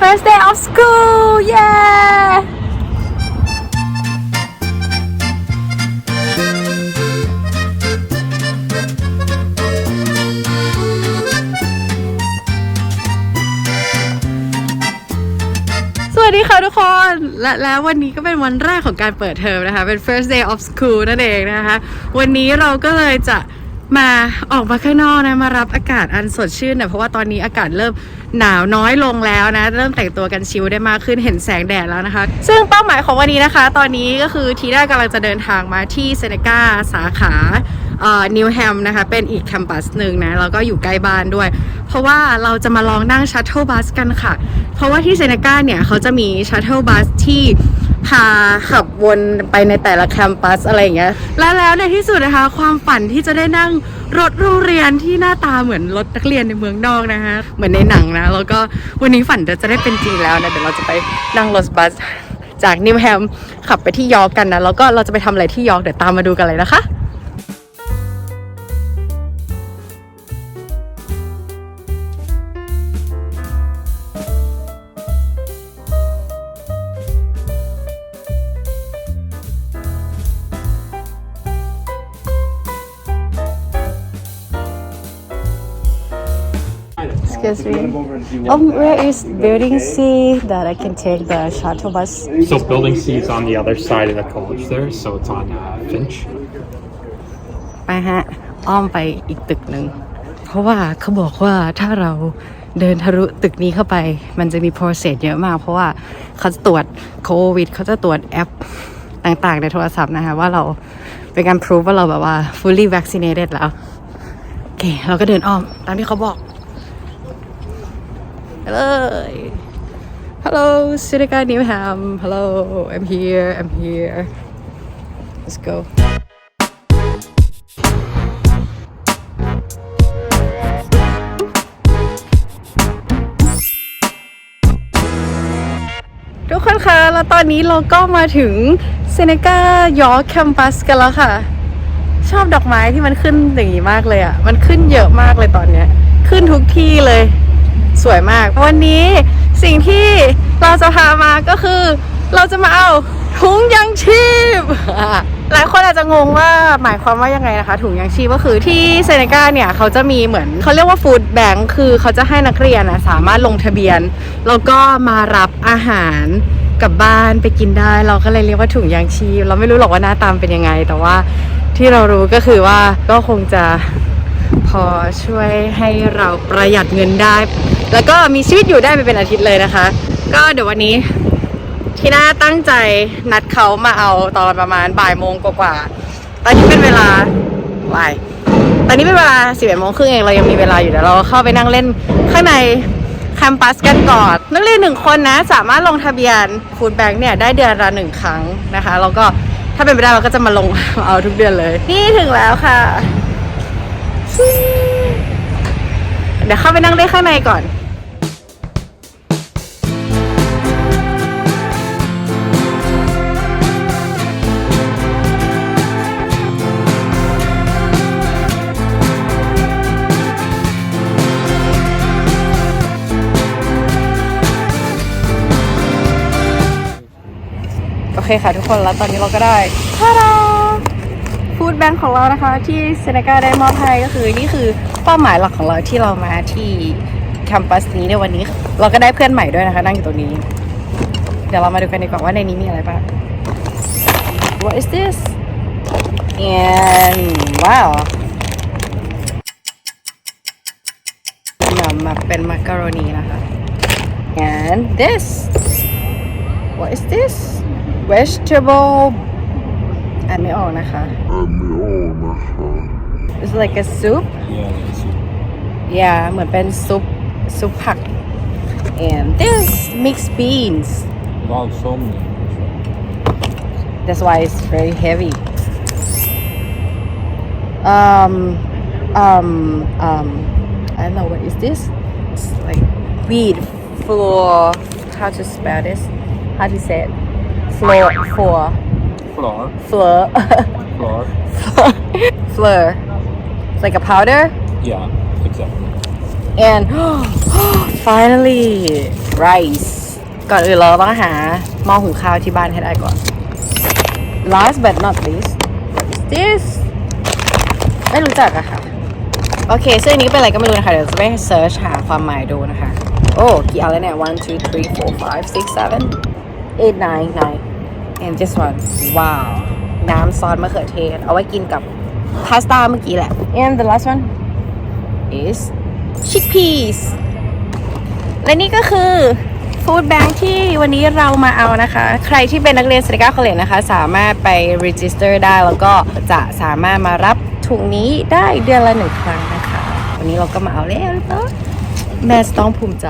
first day of school เย้สวัสดีค่ะทุกคนและแล้ววันนี้ก็เป็นวันแรกของการเปิดเทอมนะคะ เป็น first day of school นั่นเองนะคะ วันนี้เราก็เลยจะ มาออกมาข้างนอกนะ มารับอากาศอันสดชื่นหนะเพราะว่าตอนนี้อากาศเริ่มหนาวน้อยลงแล้วนะ เริ่มแต่งตัวกันชิลได้มากขึ้นเห็นแสงแดดแล้วนะคะ ซึ่งเป้าหมายของวันนี้นะคะ ตอนนี้ก็คือทีน่ากำลังจะเดินทางมาที่เซเนกาสาขานิวแฮมนะคะ เป็นอีกแคมปัสหนึ่งนะ แล้วก็อยู่ใกล้บ้านด้วย เพราะว่าเราจะมาลองนั่งชัตเทิลบัสกันค่ะ เพราะว่าที่เซเนกาเนี่ยเขาจะมีชัตเทิลบัสที่ พาขับวนไปในแต่ละแคมปัสอะไรอย่างเงี้ย และแล้วในที่สุดนะคะ ความฝันที่จะได้นั่งรถโรงเรียนที่หน้าตาเหมือนรถนักเรียนในเมืองนอกนะคะ เหมือนในหนังนะ แล้วก็วันนี้ฝันจะได้เป็นจริงแล้วนะเดี๋ยวเราจะไปนั่งรถบัสจากนิวแฮมขับไปที่ยอร์กกันนะ แล้วก็เราจะไปทำอะไรที่ยอร์กเดี๋ยวตามมาดูกันเลยนะคะ Excuse me. Um, where is building C that I can take the shuttle bus? So building C is on the other side of the college there, so it's on uh, Finch. ไปฮะ อ้อมไปอีกตึกหนึ่ง เพราะว่าเขาบอกว่าถ้าเราเดินทะลุตึกนี้เข้าไป มันจะมี process เยอะมาก เพราะว่าเขาจะตรวจโควิดเขาจะตรวจแอปต่างๆ ในโทรศัพท์นะคะว่าเราเป็นการ prove ว่าเราแบบว่า fully vaccinated แล้ว โอเค เราก็เดินอ้อม ตามที่เขาบอก เลย Hello Sinica Newham Hello I'm here I'm here Let's go ทุกคนคะแล้วตอนนี้เราก็มาถึงเซเนกายอร์แคมปัสกันแล้วค่ะ ชอบดอกไม้ที่มันขึ้นอย่างนี้มากเลยอะ่ะ มันขึ้นเยอะมากเลยตอนเนี้ย ขึ้นทุกที่เลย สวยมาก วันนี้สิ่งที่เราจะพามาก็คือเราจะมาเอาถุงยังชีพ หลายคนอาจจะงงว่าหมายความว่ายังไงนะคะ ถุงยังชีพก็คือที่เซเนกาเนี่ยเขาจะมีเหมือนเขาเรียกว่าฟู้ดแบงค์คือเขาจะให้นักเรียนนะสามารถลงทะเบียน แล้วก็มารับอาหารกลับบ้านไปกินได้ เราก็เลยเรียกว่าถุงยางชีพ เราไม่รู้หรอกว่าหน้าตามเป็นยังไง แต่ว่าที่เรารู้ก็คือว่าก็คงจะ พอช่วยให้เราประหยัดเงินได้ แล้วก็มีชีวิตอยู่ได้ไปเป็นอาทิตย์เลยนะคะ ก็เดี๋ยววันนี้ที่น่าตั้งใจนัดเขามาเอาตอนประมาณบ่ายโมงกว่าๆตอนนี้เป็นเวลาบ่ายตอนนี้เป็นเวลาสิบเอ็ดโมงครึ่งเองเรายังมีเวลาอยู่เดี๋ยวเราเข้าไปนั่งเล่นข้างในแคมปัสกันก่อนนักเรียนหนึ่งคนนะ สามารถลงทะเบียนฟูดแบงค์เนี่ยได้เดือนละหนึ่งครั้งนะคะแล้วก็ถ้าเป็นไปได้เราก็จะมาลงเอาทุกเดือนเลย นี่ถึงแล้วค่ะ เดี๋ยวเข้าไปนั่งได้ข้างในก่อน โอเคค่ะทุกคนแล้วตอนนี้เราก็ได้ทาดา ฟูดแบงค์ของเรานะคะ ที่เซเนกาได้มอบให้ก็คือนี่คือเป้าหมายหลักของเราที่เรามาที่แคมปัสนี้ในวันนี้ เราก็ได้เพื่อนใหม่ด้วยนะคะ นั่งอยู่ตรงนี้ เดี๋ยวเรามาดูกันดีกว่าว่าในนี้มีอะไรบ้าง What is this and wow นำมาเป็นมักกะโรนีนะคะ and this What is this vegetable อ่านไม่ออกนะคะ It's like a soup yeah เหมือนเป็นซุปซุปผัก and this mixed beans Wow, so many. That's why it's very heavy. Um, um, um, I don't know what is this. It's like wheat flour. How to spell this? How to say it? Flour, flour, Flour. Flour. Flour. Flour. It's like a powder? Yeah, exactly. And finally rice ก่อนอื่นเราต้องหาหม้อหุงข้าวที่บ้านให้ได้ก่อน last but not least this ไม่รู้จักอะค่ะ โอเคซึ่งนี้เป็นอะไรก็ไม่รู้นะคะ เดี๋ยวจะไปเซิร์ชหาความหมายดูนะคะ โอ้ กี่อันแล้วเนี่ย oh, one two three four five six seven eight nine nine and this one ว้าวน้ำซอสมะเขือเทศ เอาไว้กินกับพาสต้าเมื่อกี้แหละ and the last one is chickpeas และนี่ก็คือฟู้ดแบงค์ที่วันนี้เรามาเอานะคะ ใครที่เป็นนักเรียนสติก้าคอลเลจนะคะ สามารถไป register ได้ แล้วก็จะสามารถมารับถุงนี้ได้เดือนละหนึ่งครั้งนะคะ วันนี้เราก็มาเอาแล้วเนาะแม่จะต้องภูมิใจ